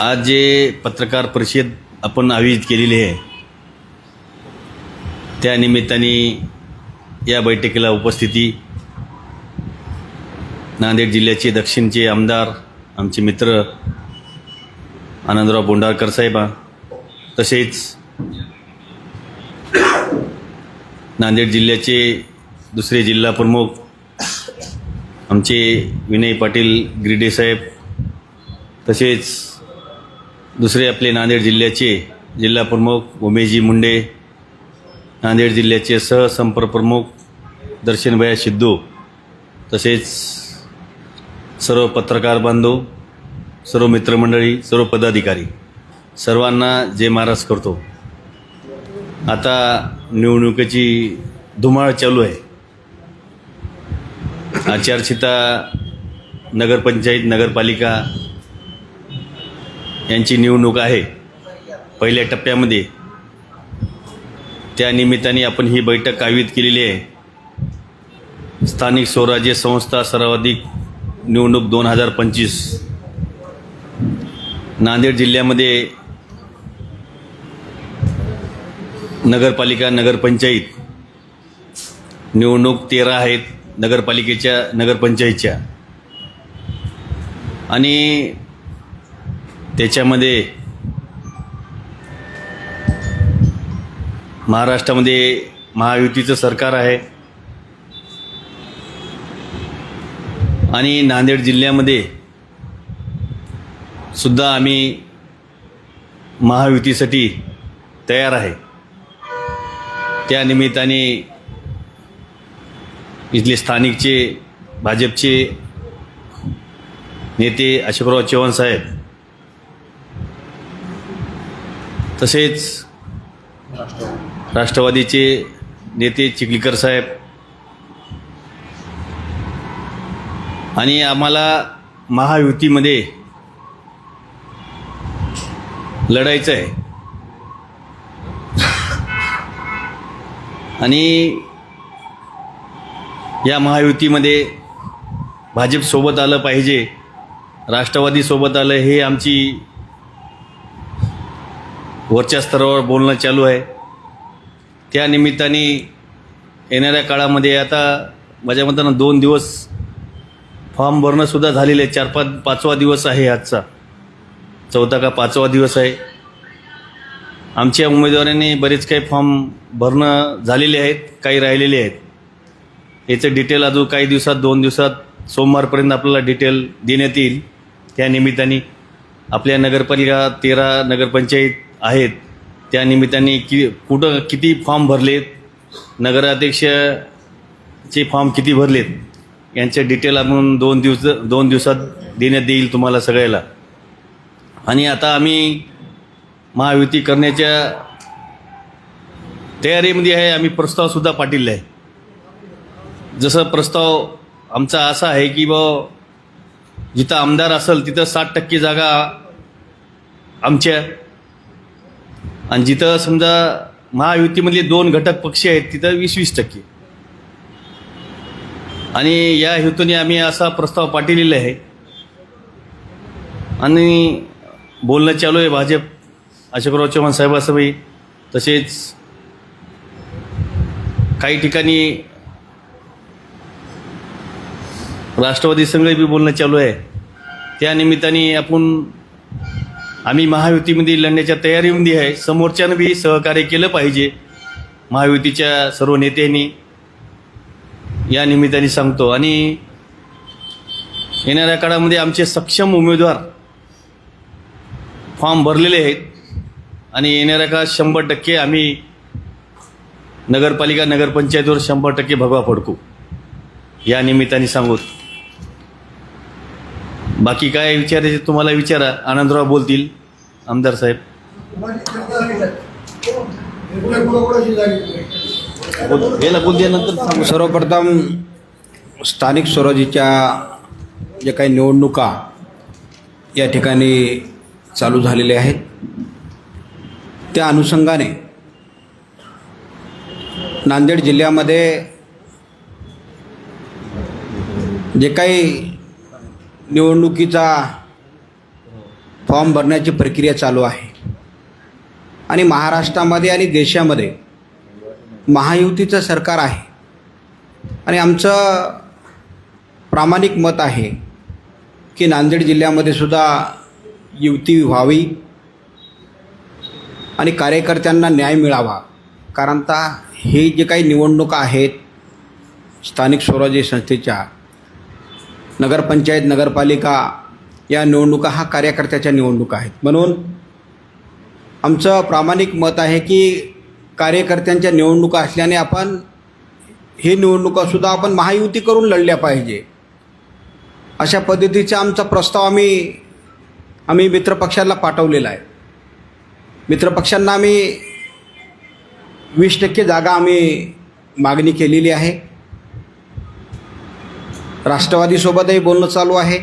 आज जे पत्रकार परिषद आपण आयोजित केलेली आहे त्या निमित्ताने या बैठकीला उपस्थिती नांदेड जिल्ह्याचे दक्षिणचे आमदार आमचे मित्र आनंदराव बोंडारकर साहेबा तसेच नांदेड जिल्ह्याचे दुसरे जिल्हा प्रमुख आमचे विनय पाटील ग्रिडे साहेब तसेच दुसरे आपले नांदेड जिल्ह्याचे जिल्हा प्रमुख उमेशजी मुंडे नांदेड जिल्ह्याचे सहसंपर्क प्रमुख दर्शनभया सिद्धू तसेच सर्व पत्रकार बांधव सर्व मित्रमंडळी सर्व पदाधिकारी सर्वांना जय महाराज करतो. आता निवडणुकीची धुमाळ चालू आहे. आचारसंहिता नगरपंचायत नगरपालिका यांची निवडणूक आहे. पहिल्या टप्प्यामध्ये त्या निमित्ताने आपण ही बैठक आयोजित केलेली आहे. स्थानिक स्वराज्य संस्था सर्वाधिक निवडणूक दोन हजार पंचवीस. नांदेड जिल्ह्यामध्ये नगरपालिका नगरपंचायत निवडणूक तेरा आहेत नगरपालिकेच्या नगरपंचायतच्या. आणि त्याच्यामध्ये महाराष्ट्रामध्ये महायुतीचं सरकार आहे. आणि नांदेड जिल्ह्यामध्ये सुद्धा आम्ही महायुतीसाठी तयार आहे. त्या निमित्ताने इथले स्थानिकचे भाजपचे नेते अशोकराव चव्हाण साहेब तसेच राष्ट्रवादीचे नेते चिखलीकर साहेब. आणि आम्हाला महायुतीमध्ये लढायचं आहे आणि या महायुतीमध्ये भाजपसोबत आलं पाहिजे राष्ट्रवादीसोबत आलं हे आमची वरच्या स्तरावर बोलणं चालू आहे. त्या निमित्ताने येणाऱ्या काळामध्ये आता माझ्या मतानं दोन दिवस फॉर्म भरणंसुद्धा झालेलं आहे चार पाच पाचवा दिवस आहे आजचा. चौथा का पाचवा दिवस आहे. आमच्या उमेदवारांनी बरेच काही फॉर्म भरणं झालेले आहेत काही राहिलेले आहेत. याचं डिटेल अजून काही दिवसात दोन दिवसात सोमवारपर्यंत आपल्याला डिटेल देण्यात येईल. त्या निमित्ताने आपल्या नगरपालिका तेरा नगरपंचायत आहेत. त्या निमित्ताने कि कुठं किती फॉर्म भरलेत नगराध्यक्षचे फॉर्म किती भरलेत यांचे डिटेल आपण दोन दिवस दोन दिवसात देण्यात येईल तुम्हाला सगळ्याला. आणि आता आम्ही महायुती करण्याच्या तयारीमध्ये आहे आम्ही प्रस्तावसुद्धा पाठवला आहे. जसं प्रस्ताव आमचा असा आहे की ब जिथं आमदार असेल तिथं साठ टक्के जागा आमच्या आणि जिथं समजा महायुतीमधले दोन घटक पक्ष आहेत तिथं वीस वीस टक्के. आणि या हेतूने आम्ही असा प्रस्ताव पाठवलेला आहे. आणि बोलणं चालू आहे भाजप अशोकराव चव्हाण साहेबासोबत तसेच काही ठिकाणी राष्ट्रवादी संघ बी बोलणं चालू आहे. त्या निमित्ताने आपण आम्ही महायुतीमध्ये लढण्याच्या तयारीमध्ये आहे. समोरच्यानं बी सहकार्य केलं पाहिजे. महायुतीच्या सर्व नेत्यांनी या निमित्ताने सांगतो. आणि येणाऱ्या काळामध्ये आमचे सक्षम उमेदवार फॉर्म भरलेले आहेत. आणि येणाऱ्या काळात शंभर टक्के आम्ही नगरपालिका नगरपंचायतीवर शंभर टक्के भगवा फडकू. या निमित्ताने सांगू. बाकी काय विचारायचे तुम्हाला विचारा. आनंदराव बोलतील. आमदार साहेब. याला बोल नंतर सांगू. सर्वप्रथम स्थानिक स्वराज्याच्या जे काही निवडणुका या ठिकाणी चालू झालेल्या आहेत त्या अनुषंगाने नांदेड जिल्ह्यामध्ये जे काही निवडणुकीचा फॉर्म भरण्याची प्रक्रिया चालू आहे. आणि महाराष्ट्रामध्ये आणि देशामध्ये महायुतीचं सरकार आहे. आणि आमचं प्रामाणिक मत आहे की नांदेड जिल्ह्यामध्ये सुद्धा युती व्हावी आणि कार्यकर्त्यांना न्याय मिळावा. कारण आता हे जे काही निवडणुका आहेत स्थानिक स्वराज्य संस्थेच्या नगरपंचायत नगरपालिका या निवडणुका हा कार्यकर्त्याच्या निवडणुका आहेत. म्हणून आमचं प्रामाणिक मत आहे की कार्यकर्त्यांच्या निवडणुका असल्याने आपण ही निवडणुकासुद्धा आपण महायुती करून लढल्या पाहिजे. अशा पद्धतीचा आमचा प्रस्ताव आम्ही आम्ही मित्रपक्षाला पाठवलेला आहे. मित्रपक्षांना आम्ही वीस टक्के जागा आम्ही मागणी केलेली आहे. राष्ट्रवादीसोबतही बोलणं चालू आहे.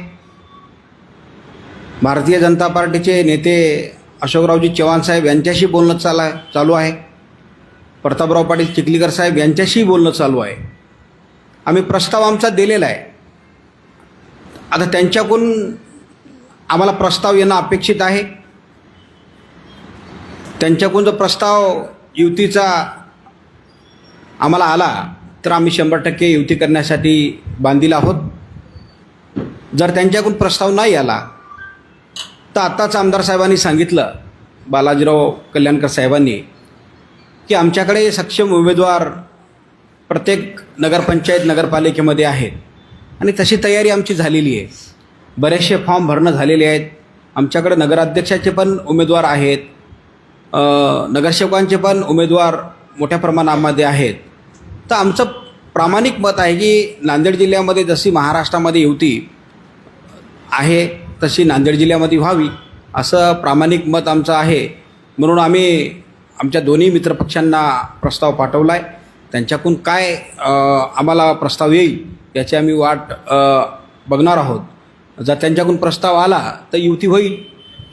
भारतीय जनता पार्टीचे नेते अशोकरावजी चव्हाण साहेब यांच्याशी बोलणं चाला चालू आहे. प्रतापराव पाटील चिखलीकर साहेब यांच्याशी बोलणं चालू आहे. आम्ही प्रस्ताव आमचा दिलेला आहे. आता त्यांच्याकडून आम्हाला प्रस्ताव येणं अपेक्षित आहे. त्यांच्याकडून जो प्रस्ताव युतीचा आम्हाला आला तर आम्ही शंभर टक्के युती करण्यासाठी बांधील आहोत. जर त्यांच्याकडून प्रस्ताव नाही आला तर आत्ताच आमदार साहेबांनी सांगितलं बालाजीराव कल्याणकर साहेबांनी की आमच्याकडे सक्षम उमेदवार प्रत्येक नगरपंचायत नगरपालिकेमध्ये आहेत. आणि तशी तयारी आमची झालेली आहे. बरेचसे फॉर्म भरणं झालेले आहेत. आमच्याकडे नगराध्यक्षाचे पण उमेदवार आहेत. नगरसेवकांचे पण उमेदवार मोठ्या प्रमाणामध्ये आहेत. तर आमचं प्रामाणिक मत आहे की नांदेड जिल्ह्यामध्ये जशी महाराष्ट्रामध्ये युती आहे तशी नांदेड जिल्ह्यामध्ये व्हावी असं प्रामाणिक मत आमचं आहे. म्हणून आम्ही आमच्या दोन्ही मित्रपक्षांना प्रस्ताव पाठवला आहे त्यांच्याकडून काय आम्हाला प्रस्ताव येईल याची आम्ही वाट बघणार आहोत. जर त्यांच्याकडून प्रस्ताव आला तर युती होईल.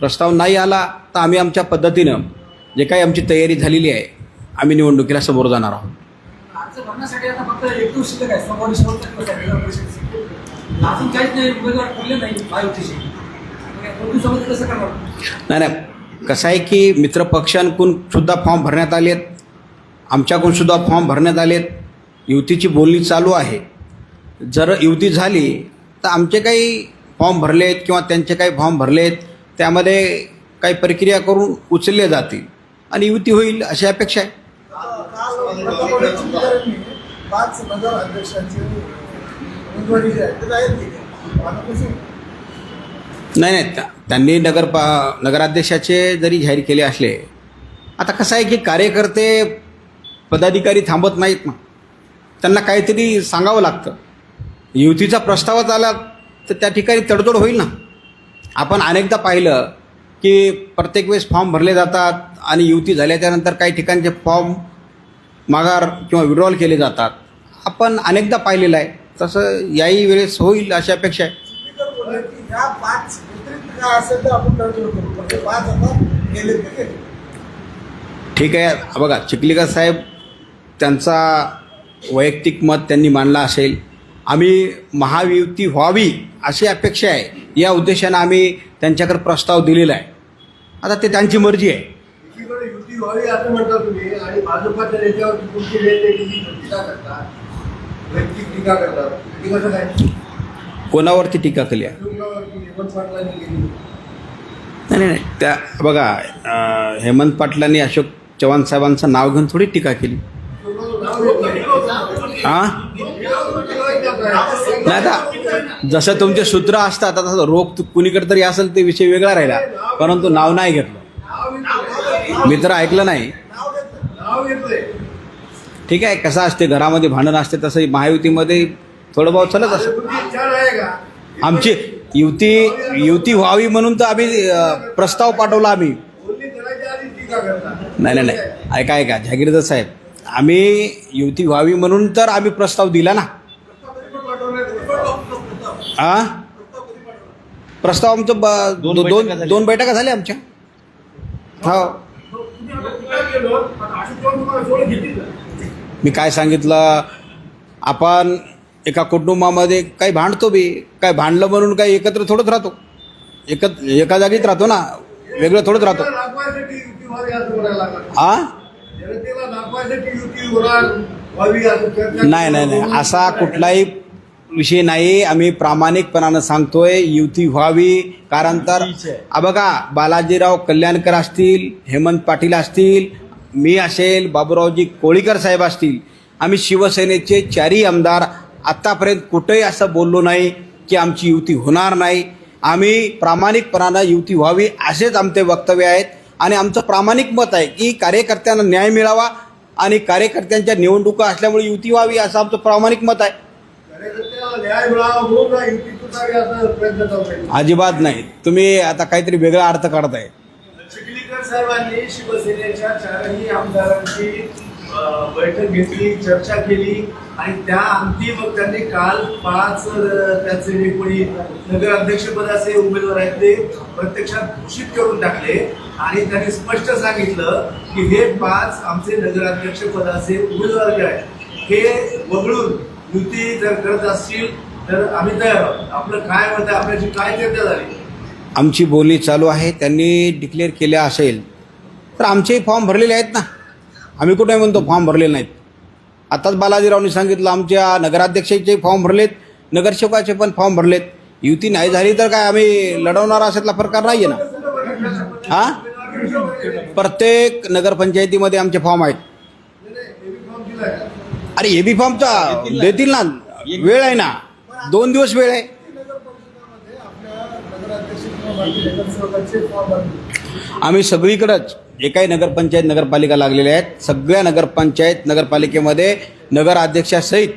प्रस्ताव नाही आला तर आम्ही आमच्या पद्धतीनं जे काही आमची तयारी झालेली आहे आम्ही निवडणुकीला समोर जाणार आहोत. अर्ज भरण्यासाठी आता फक्त एक दिवस शिल्लक आहे सोमवारी शेवटचा दिवस आहे जिल्हा परिषदेचे. अजून काहीच नाही उमेदवार खुलले नाही दोन दिवसामध्ये कसं करणार नाही नाही कसं आहे की मित्रपक्षांकडून सुद्धा फॉर्म भरण्यात आलेत आमच्याकडून सुद्धा फॉर्म भरण्यात आलेत युतीची बोलणी चालू आहे जर युती झाली तर आमचे काही फॉर्म भरलेत किंवा त्यांचे काही फॉर्म भरलेत त्यामध्ये काही प्रक्रिया करून उचलले जातील आणि युती होईल अशी अपेक्षा आहे पाच नगर अध्यक्षांची उमेदवारी जी आहे ते जाहीर केली. आता कसं नाही नाही त्या- त्यांनी नगर पा नगराध्यक्षाचे जरी जाहीर केले असले आता कसं आहे की कार्यकर्ते पदाधिकारी थांबत नाहीत ना. त्यांना काहीतरी सांगावं लागतं. युतीचा प्रस्तावच आला तर त्या ठिकाणी तडजोड होईल ना. आपण अनेकदा पाहिलं की प्रत्येक वेळेस फॉर्म भरले जातात आणि युती झाल्याच्यानंतर काही ठिकाणचे फॉर्म माघार किंवा विड्रॉल केले जातात. आपण अनेकदा पाहिलेलं आहे. तसं याही वेळेस होईल अशी अपेक्षा आहे. ठीक आहे. बघा चिखलीकर साहेब त्यांचा वैयक्तिक मत त्यांनी मांडला असेल. आम्ही महायुती व्हावी अशी अपेक्षा आहे. या उद्देशानं आम्ही त्यांच्याकडे प्रस्ताव दिलेला आहे. आता ते त्यांची मर्जी आहे. युती व्हावी असं म्हणता तुम्ही आणि भाजपाच्या नेत्यावर तुमची वैयक्तिक टीका करतात. ती कसं काय? कोणावरती टीका केली आहे? तुमच्यावरती हेमंत पाटलांनी केली नाही नाही नाही. त्या बघा अं, हेमंत पाटलांनी अशोक चव्हाण साहेबांचं नाव घेऊन थोडी टीका केली. नाव येत नाही. हां? नाही आता जसं तुमचे सूत्र असतात आता रोग कुणीकडे तरी असेल ते विषय वेगळा राहिला परंतु नाव नाही घेतलं. मी तर ऐकलं नाही? नाव ठीक आहे कसं असते घरामध्ये भांडण असते तसं महायुतीमध्ये थोडं बहुत चालत असं. तुमची इच्छा नाही का आमची युती युती व्हावी म्हणून तर आम्ही प्रस्ताव पाठवला आम्ही. नाही नाही नाही. ऐका ऐका. जहागीरदार साहेब आम्ही युती व्हावी म्हणून तर आम्ही प्रस्ताव दिला ना. आ? प्रस्ताव आमचं ब- दोन दोन. दोन बैठका झाल्या आमच्या. हो. मी काय सांगितलं? आपण एका कुटुंबामध्ये काही भांडतो बी काय भांडलं म्हणून काही एकत्र थोडंच राहतो. एकच एका जागीच राहतो ना वेगळं थोडंच राहतो. हा नाही नाही नाही. असा कुठलाही विषय नाही. आम्ही प्रामाणिकपणानं सांगतोय युती व्हावी. कारण तर बघा बालाजीराव कल्याणकर असतील हेमंत पाटील असतील मी असेल बाबूरावजी कोळीकर साहेब असतील आम्ही शिवसेनेचे चारही आमदार आत्तापर्यंत कुठेही असं बोललो नाही की आमची युती होणार नाही. आम्ही प्रामाणिकपणानं युती व्हावी असेच आमचे वक्तव्य आहेत आणि आमचं प्रामाणिक मत आहे की कार्यकर्त्यांना न्याय मिळावा आणि कार्यकर्त्यांच्या निवडणुका असल्यामुळे युती व्हावी असं आमचं प्रामाणिक मत आहे. अजिबात नाही. तुम्ही आता काहीतरी वेगळा अर्थ काढताय. सर्वांनी साहेबांनी शिवसेनेच्या चारही आमदारांची बैठक घेतली चर्चा केली आणि त्या अंती मग त्यांनी काल पाच त्याचे जे कोणी नगराध्यक्षपदाचे उमेदवार आहेत ते प्रत्यक्षात घोषित करून टाकले आणि त्यांनी स्पष्ट सांगितलं की हे पाच आमचे नगराध्यक्षपदाचे उमेदवार जे आहेत हे वगळून युती जर करत असतील तर आम्ही तयार आहोत. आपलं काय मत आहे? आपल्याची काय चर्चा झाली? आमची बोलणी चालू आहे त्यांनी डिक्लेअर केल्या असेल तर आमचेही फॉर्म भरलेले आहेत ना. आम्ही कुठे म्हणतो फॉर्म भरलेले नाहीत. आताच बालाजीरावनी सांगितलं आमच्या नगराध्यक्षाचे फॉर्म भरलेत नगरसेवकाचे पण फॉर्म भरलेत. युती नाही झाली तर काय आम्ही लढवणार अशातला प्रकार नाही आहे ना. हा? प्रत्येक नगरपंचायतीमध्ये आमचे फॉर्म आहेत. अरे ए बी फॉर्मचा देतील ना. वेळ आहे ना. दोन दिवस वेळ आहे. आम्ही सगळीकडंच जे काही नगरपंचायत नगरपालिका लागलेल्या आहेत. सगळ्या नगरपंचायत नगरपालिकेमध्ये नगराध्यक्षासहित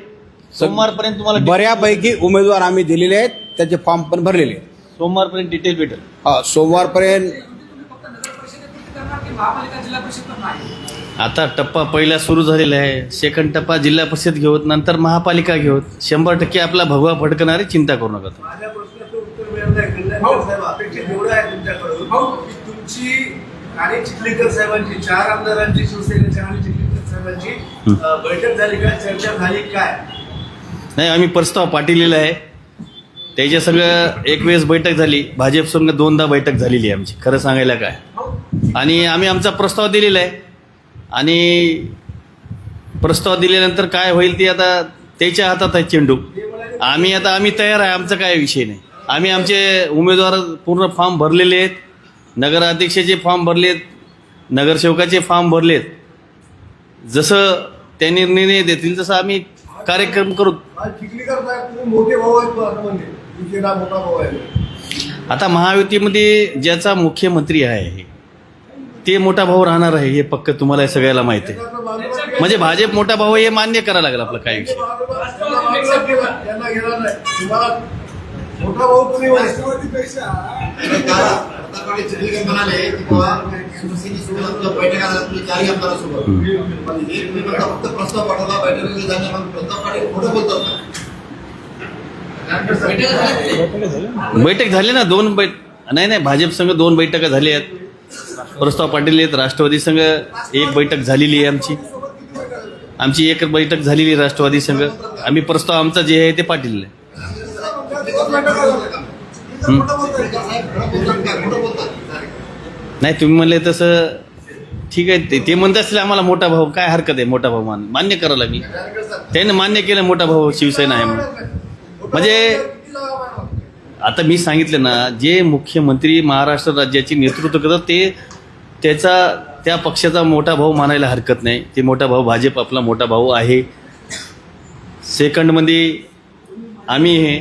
सोमवारपर्यंत तुम्हाला बऱ्यापैकी उमेदवार आम्ही दिलेले आहेत. त्याचे फॉर्म पण भरलेले आहेत. सोमवारपर्यंत डिटेल भेटेल. हा, सोमवारपर्यंत तुम्ही फक्त नगर परिषदेपुरती करणार की महापालिका जिल्हा परिषद पण नाही आता टप्पा पहिला सुरू झालेला आहे. सेकंड टप्पा जिल्हा परिषद घेऊत नंतर महापालिका घेऊत शंभर टक्के आपला भगवा फडकणारी चिंता करू नका तुमची आणि चिखलीकर साहेबांची चार आमदारांची शिवसेनेच्या आणि चिखलीकर साहेबांची बैठक झाली का? चर्चा झाली काय? नाही आम्ही प्रस्ताव पाठवलेला आहे. त्याच्या सगळं एक वेळेस बैठक झाली. भाजप संघ दोनदा बैठक झालेली आहे आमची. खरं सांगायला काय? आणि आम्ही आमचा प्रस्ताव दिलेला आहे. आणि प्रस्ताव दिल्यानंतर काय होईल ते आता त्याच्या हातात आहे चेंडू. आम्ही आता आम्ही तयार आहे. आमचा काय विषय नाही. आम्ही आमचे उमेदवार पूर्ण फॉर्म भरलेले आहेत. नगराध्यक्षाचे फॉर्म भरलेत नगरसेवकाचे फॉर्म भरलेत. जसं त्यांनी निर्णय देतील तसं आम्ही कार्यक्रम करू. आता महायुतीमध्ये ज्याचा मुख्यमंत्री आहे ते मोठा भाऊ राहणार आहे हे पक्क तुम्हाला सगळ्याला माहिती आहे. म्हणजे भाजप मोठा भाऊ आहे हे मान्य करायला लागलं आपलं काय विषय. म्हणाले की बैठका झाल्या तुम्ही चारही आमदारांसोबत पण तुम्ही म्हणता फक्त प्रस्ताव पाठवला बैठक झाल्या मग प्रतापवाडी खोटं बोलतात का? बैठक झाली ना दोन बैठ नाही नाही भाजप संघ दोन बैठका झाल्या आहेत प्रस्ताव पाटील आहेत राष्ट्रवादी संघ एक बैठक झालेली आहे आमची आमची एक बैठक झालेली राष्ट्रवादी संघ आम्ही प्रस्ताव आमचा जे आहे ते पाटील आहे हं. साहेब खरं बोलतात का खोटं बोलतात नाही तुम्ही म्हणले तसं ठीक आहे ते ते म्हणत असतील आम्हाला मोठा भाऊ काय हरकत आहे मोठा भाऊ मान मान्य करायला मी. त्याने मान्य केलं मोठा भाऊ शिवसेना आहे म्हणून. म्हणजे आता मी सांगितलं ना जे मुख्यमंत्री महाराष्ट्र राज्याचे नेतृत्व करतात ते त्याचा त्या पक्षाचा मोठा भाऊ मानायला हरकत नाही. ते मोठा भाऊ भाजप आपला मोठा भाऊ आहे. सेकंडमध्ये आम्ही हे.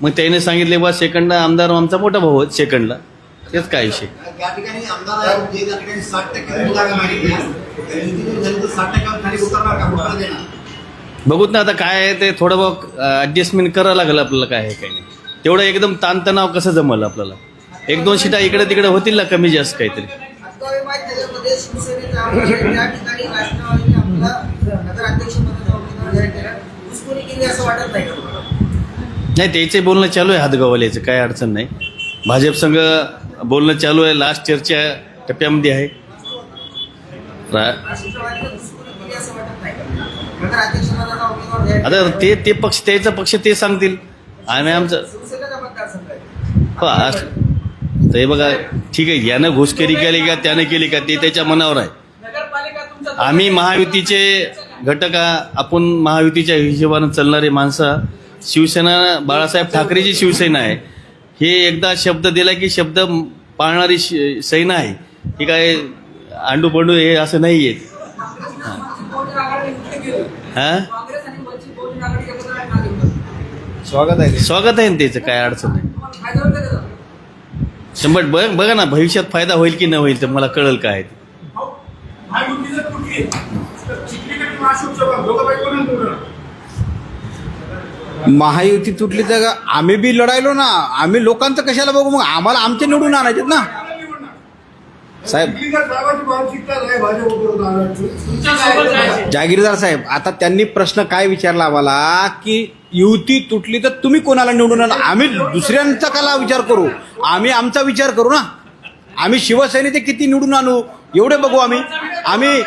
मग त्याने सांगितले बा सेकंड आमदार आमचा मोठा भाऊ आहे सेकंडला. तेच काय विषय? त्या ठिकाणी आमदार आहेत जे त्या ठिकाणी साठ टक्के जागा मागितल्या त्या युतीतून झाली तर साठ टक्क्यावर खाली उतरणार का? उतारा देणार? बघूत ना आता काय आहे ते थोडं बहुत ॲडजस्टमेंट करावं लागेल आपल्याला काय आहे काय नाही. तेवढं एकदम ताणतणाव कसं जमल आपल्याला? एक दोन सीटा इकडे तिकडे होतील ना कमी जास्त काहीतरी? नाही त्याचे बोलणं चालू आहे हातगावाल्याचं काय अडचण नाही. भाजप संघ बोलणं चालू आहे. लास्ट चर्चा टप्प्यामध्ये आहे. आता ते ते पक्ष त्याचा पक्ष ते सांगतील. आम्ही आमचं शिवसेनेचा मतदारसंघ बघा ठीक आहे. यानं घुसखोरी केली का त्यानं केली का ते त्याच्या मनावर आहे. आम्ही महायुतीचे घटक आपण महायुतीच्या हिशोबानं चालणारे माणसं शिवसेना बाळासाहेब ठाकरेची शिवसेना आहे. हे एकदा शब्द दिला की शब्द पाळणारी शि- सेना आहे ही काय आंडू पंडू हे असं नाही आहे बहुजन आघाडी युती केलं. हां काँग्रेस आणि वंचित बहुजन आघाडी एकत्र राहणार आहे. स्वागत आहे स्वागत आहे ना त्याचं काय अडचण नाही का? शंभर बघ बघा ना भविष्यात फायदा होईल की न होईल तर मला कळेल काय ते. महायुती तुटली तर आम्ही बी लढायलो ना. आम्ही लोकांचं कशाला बघू? मग आम्हाला आमचे निवडून आणायचे ना. साहेब. जागीरदार साहेब आता त्यांनी प्रश्न काय विचारला आम्हाला की युती तुटली तर तुम्ही कोणाला निवडून आणा? आम्ही दुसऱ्यांचा कला विचार करू. आम्ही आमचा विचार करू ना. आम्ही शिवसेनेचे किती निवडून आणू? एवढे बघू आम्ही. आम्ही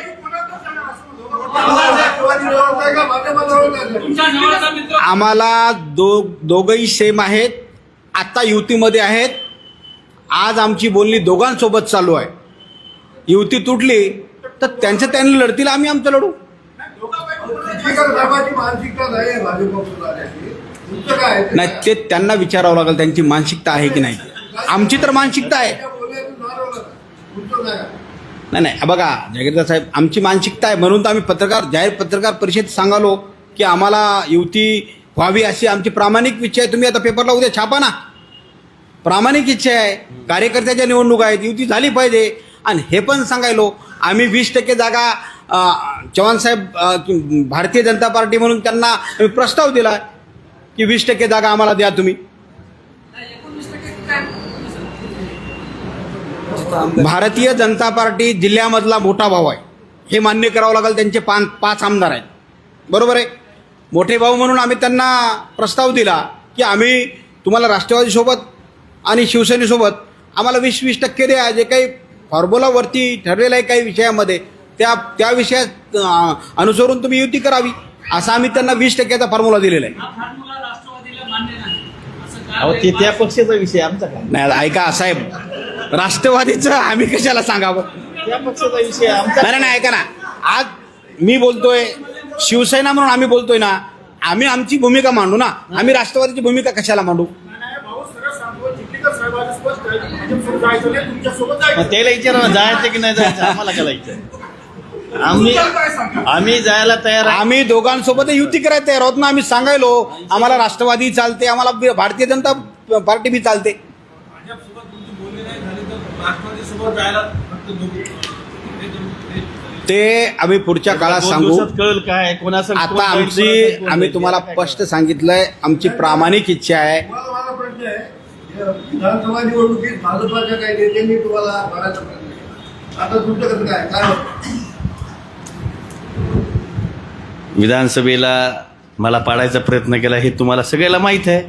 आम्हाला दो दोघंही सेम आहेत. आत्ता युतीमध्ये आहेत. आज आमची बोलणी दोघांसोबत चालू आहे. युती तुटली तर त्यांचं त्यांनी लढतील आम्ही आमचं लढू. नाही ते त्यांना विचारावं लागेल त्यांची मानसिकता आहे की नाही. आमची तर मानसिकता आहे. नाही नाही बघा जागीरदार साहेब आमची मानसिकता आहे. म्हणून तर आम्ही पत्रकार जाहीर पत्रकार परिषद सांगालो की आम्हाला युती व्हावी अशी आमची प्रामाणिक इच्छा आहे. तुम्ही आता पेपरला उद्या छापा ना. प्रामाणिक इच्छा आहे. कार्यकर्त्याच्या निवडणूक आहेत. युती झाली पाहिजे. आणि हे पण सांगायलो आम्ही वीस टक्के जागा चव्हाणसाहेब चव्हाण साहेब भारतीय जनता पार्टी म्हणून त्यांना आम्ही प्रस्ताव दिला की वीस टक्के जागा आम्हाला द्या तुम्ही नाही, एकोणवीस टक्के काय? भारतीय जनता पार्टी जिल्ह्यामधला मोठा भाऊ आहे. हे मान्य करावं लागेल त्यांचे पाच पाच आमदार आहेत. बरोबर आहे? मोठे भाऊ म्हणून आम्ही त्यांना प्रस्ताव दिला की आम्ही तुम्हाला राष्ट्रवादीसोबत आणि शिवसेनेसोबत आम्हाला वीस वीस टक्के द्या. जे काही फॉर्म्युलावरती ठरलेलं आहे काही विषयामध्ये त्या त्या विषयात अनुसरून तुम्ही युती करावी. असा आम्ही त्यांना वीस टक्क्याचा फॉर्म्युला दिलेला आहे. हा फॉर्म्युला राष्ट्रवादीला मान्य नाही. असं अहो काय ते त्या पक्षाचा विषय आमचा. नाही ऐका साहेब. राष्ट्रवादीचं आम्ही कशाला सांगावं? पक्षाचा विषय आमचा नाही नाही ऐका ना. आज मी बोलतोय शिवसेना म्हणून आम्ही बोलतोय ना आम्ही आमची भूमिका मांडू ना. आम्ही राष्ट्रवादीची भूमिका कशाला मांडू? मग त्याला विचारा ना जायचं की नाही जायचं? आम्हाला काय आम्ही आम्ही जायला तयार आहे. आम्ही दोघांसोबत युती करायला तयार आहोत ना आम्ही सांगायलो आम्हाला राष्ट्रवादी चालते आम्हाला भारतीय जनता पार्टी बी चालते भाजपसोबत तुमची बोलणी नाही जायला फक्त दोघे ते आम्ही पुढच्या काळात सांगू. कळेल काय कोणाचं कोण आता आमची आम्ही तुम्हाला स्पष्ट सांगितलंय आमची प्रामाणिक इच्छा आहे. माझा प्रश्न विधानसभा निवडणुकीत भाजपाच्या काही नेत्यांनी तुम्हाला केला. आता तुमचं कसं काय? काय विधानसभेला मला पाडायचा प्रयत्न केला हे तुम्हाला सगळ्याला माहीत आहे.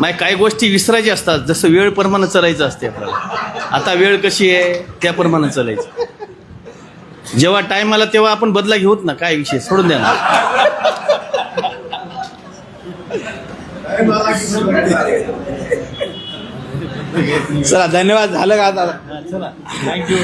माय काही गोष्टी विसरायच्या असतात. जसं वेळ प्रमाणे चालायचं असते आपल्याला. आता वेळ कशी आहे? त्याप्रमाणे चालायचं. जेव्हा टाइम आला तेव्हा आपण बदला घेऊत ना. काय विषय? सोडून द्या ना. चला धन्यवाद. झालं का आता? चला. थँक्यू